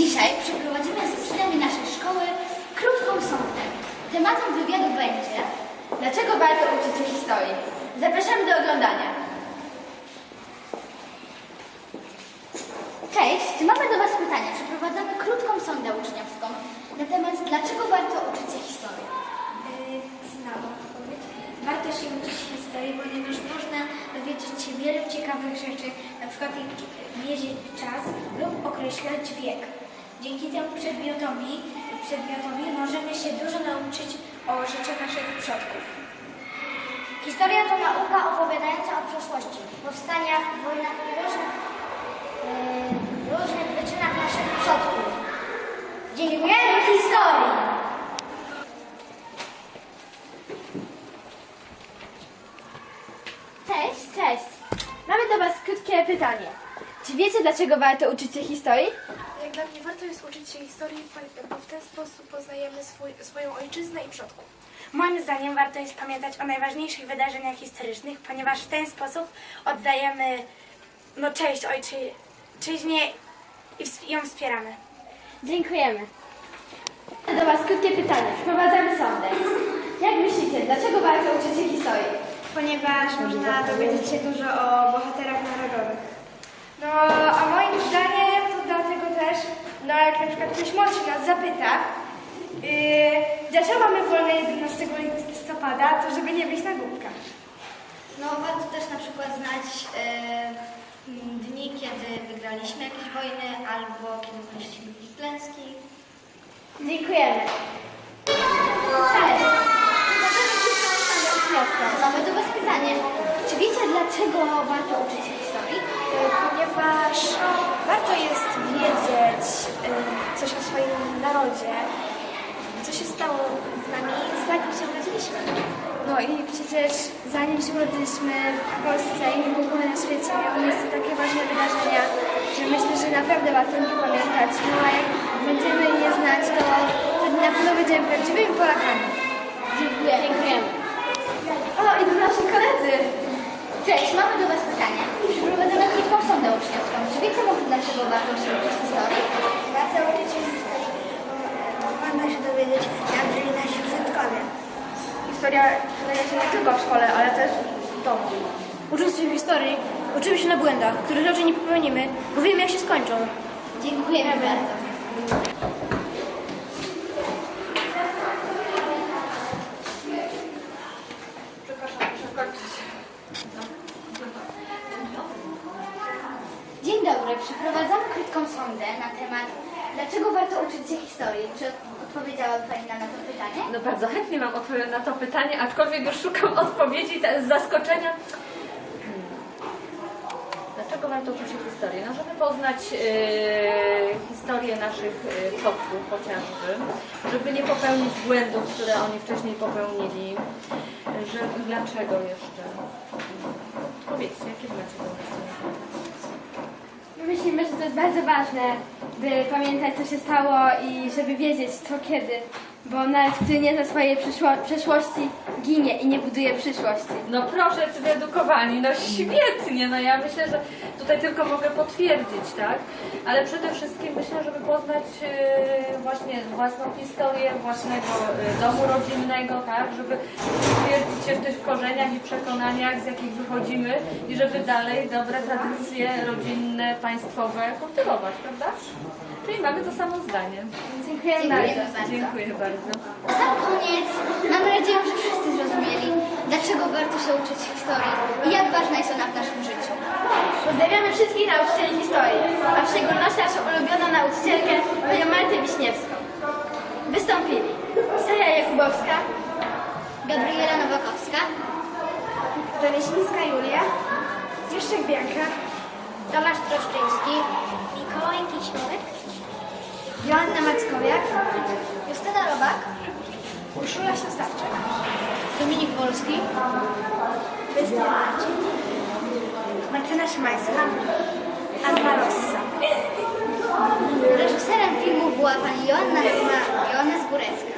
Dzisiaj przeprowadzimy z uczniami naszej szkoły krótką sądę. Tematem wywiadu będzie Dlaczego warto uczyć się historii? Zapraszamy do oglądania. Cześć, mamy do Was pytanie. Przeprowadzamy krótką sondę uczniowską na temat Dlaczego warto uczyć się historii? Znam odpowiedź. Warto się uczyć historii, ponieważ można dowiedzieć się wiele ciekawych rzeczy, na przykład mierzyć czas lub określać wiek. Dzięki temu przedmiotowi, przedmiotowi możemy się dużo nauczyć o życiu naszych przodków. Historia to nauka opowiadająca o przeszłości, powstaniach, wojnach i różnych, yy, różnych wyczynach naszych przodków. Dziękujemy historii! Cześć, cześć. Mamy do Was krótkie pytanie. Czy wiecie, dlaczego warto uczyć się historii? Dla mnie warto jest uczyć się historii, bo w ten sposób poznajemy swój, swoją ojczyznę i przodków. Moim zdaniem warto jest pamiętać o najważniejszych wydarzeniach historycznych, ponieważ w ten sposób oddajemy no, cześć ojczyźnie i ją wspieramy. Dziękujemy. Do Was krótkie pytanie. Wprowadzamy sądę. Jak myślicie, dlaczego warto uczyć się historii? Ponieważ można dowiedzieć się dużo o bohaterach narodowych. No, a moim zdaniem no jak na przykład ktoś młodszy nas zapyta, yy, dlaczego mamy wolne 11 listopada, to żeby nie wyjść na głupka. No, warto też na przykład znać e, dni, kiedy wygraliśmy jakieś wojny albo kiedy ponieśliśmy jakieś klęski. Dziękujemy. Cześć. Mamy do Was pytanie. Czy wiecie, dlaczego warto uczyć się historii? Ponieważ warto jest wiedzieć y, coś o swoim narodzie, co się stało z nami, zanim się urodziliśmy. No i przecież zanim się urodziliśmy w Polsce i w ogóle na świecie miały miejsce takie ważne wydarzenia, że myślę, że naprawdę warto o nich pamiętać. No a jak będziemy je znać, to wtedy na pewno będziemy prawdziwymi Polakami. Dziękuję. Dziękujemy. O, i to nasi koledzy. Cześć, mamy do Was pytanie. Przeprowadzamy krótką sondę uczniowską. Czy wiecie może, dlaczego warto się uczyć historii? Warto uczyć się historii, bo można się dowiedzieć, jak żyli nasi przodkowie. Historia przydaje się nie tylko w szkole, ale też w domu. Ucząc się historii, uczymy się na błędach, których raczej nie popełnimy, bo wiemy jak się skończą. Dziękujemy bardzo. Dzień dobry. Przeprowadzamy krótką sondę na temat dlaczego warto uczyć się historii. Czy odpowiedziała Pani na to pytanie? No bardzo chętnie mam odpowiedzieć na to pytanie, aczkolwiek już szukam odpowiedzi z zaskoczenia. Dlaczego warto uczyć się historii? No, żeby poznać e, historię naszych e, przodków chociażby, żeby nie popełnić błędów, które oni wcześniej popełnili. Że, dlaczego jeszcze? Powiedzcie, jakie macie pomysły? Myślimy, że to jest bardzo ważne, by pamiętać, co się stało i żeby wiedzieć, co kiedy. Bo nawet kto nie zna swojej przeszłości, ginie i nie buduje przyszłości. No proszę, czy wyedukowani, no świetnie, no ja myślę, że tutaj tylko mogę potwierdzić, tak? Ale przede wszystkim myślę, żeby poznać e, właśnie własną historię, własnego e, domu rodzinnego, tak? Żeby utwierdzić się w korzeniach i przekonaniach, z jakich wychodzimy i żeby dalej dobre tradycje rodzinne, państwowe kultywować, prawda? Czyli mamy to samo zdanie. Dziękujemy Dziękujemy bardzo. Dziękuję bardzo. Na sam koniec mam nadzieję, że wszyscy zrozumieli, dlaczego warto się uczyć historii i jak ważna jest ona w naszym życiu. Pozdrawiamy wszystkich nauczycieli historii, a w szczególności naszą ulubioną nauczycielkę, panią Martę Wiśniewską. Wystąpili Seja Jakubowska, Gabriela Nowakowska, Zawiesińska Julia, Jeszcze Bianka, Tomasz Troszczyński, Mikołaj Kiśniewek, Joanna Mackowiak, Justyna Robak, Urszula Siostarczyk, Dominik Wolski, Krystian Marcin, Martyna Szymańska, Anna Rossa. reżyserem filmu była pani Joanna, Joanna Zgórecka.